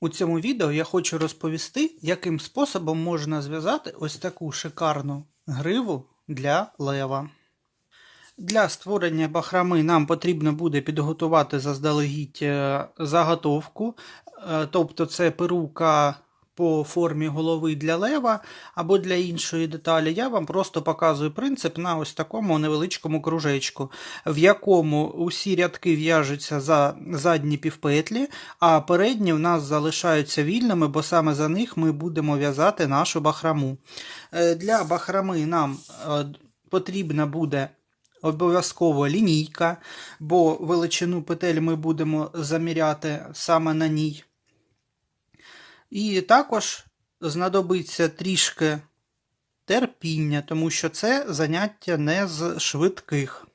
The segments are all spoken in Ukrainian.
У цьому відео я хочу розповісти, яким способом можна зв'язати ось таку шикарну гриву для лева. Для створення бахрами нам потрібно буде підготувати заздалегідь е, заготовку, е, тобто це перука по формі голови для лева або для іншої деталі. Я вам просто показую принцип на ось такому невеличкому кружечку, в якому усі рядки в'яжуться за задні півпетлі, а передні в нас залишаються вільними, бо саме за них ми будемо в'язати нашу бахраму. Е, Для бахрами нам е, потрібна буде обов'язково лінійка, бо величину петель ми будемо заміряти саме на ній. І також знадобиться трішки терпіння, тому що це заняття не з швидких.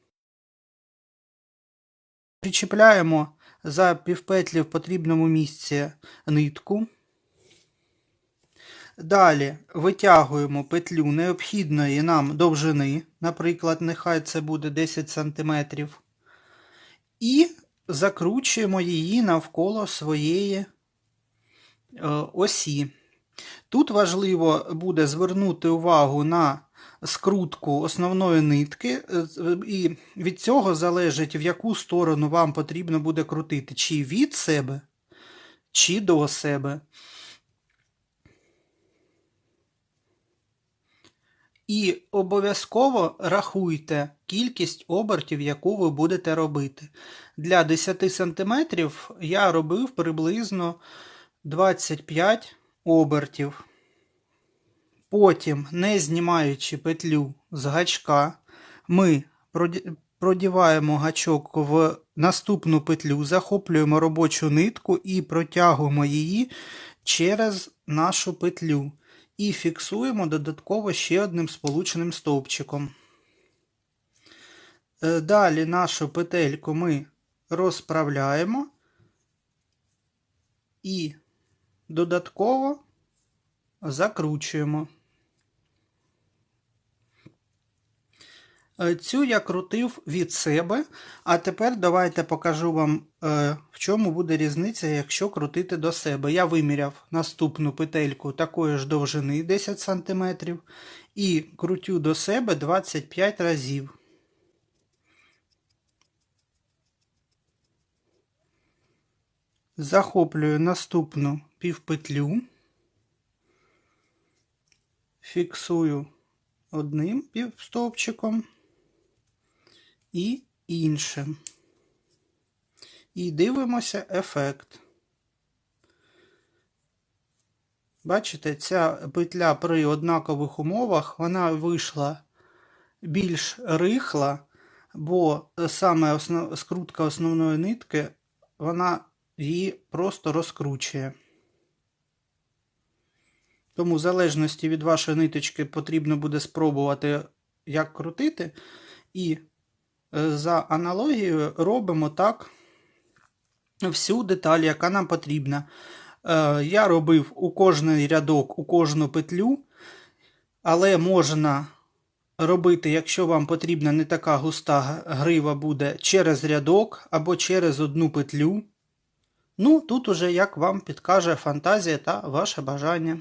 Причіпляємо за півпетлі в потрібному місці нитку. Далі витягуємо петлю необхідної нам довжини, наприклад, нехай це буде 10 см, і закручуємо її навколо своєї осі. Тут важливо буде звернути увагу на скрутку основної нитки, е, і від цього залежить, в яку сторону вам потрібно буде крутити, чи від себе, чи до себе. І обов'язково рахуйте кількість обертів, яку ви будете робити. Для 10 см я робив приблизно 25 обертів. Потім, не знімаючи петлю з гачка, ми продіваємо гачок в наступну петлю, захоплюємо робочу нитку і протягуємо її через нашу петлю. І фіксуємо додатково ще одним сполученим стовпчиком. Е, Далі нашу петельку ми розправляємо і додатково закручуємо. Е, Цю я крутив від себе, а тепер давайте покажу вам, е, в чому буде різниця, якщо крутити до себе. Я виміряв наступну петельку такої ж довжини 10 см і крутю до себе 25 разів. Захоплюю наступну півпетлю, фіксую одним півстовпчиком і іншим. І дивимося ефект. Бачите, ця петля при однакових умовах вона вийшла більш рихла, бо саме основ... скрутка основної нитки, вона її просто розкручує. Тому, в залежності від вашої ниточки, потрібно буде спробувати, як крутити. І е, за аналогією робимо так всю деталь, яка нам потрібна. Е, я робив у кожний рядок, у кожну петлю, але можна робити, якщо вам потрібна не така густа грива буде через рядок або через одну петлю. Ну, тут уже як вам підкаже фантазія та ваше бажання.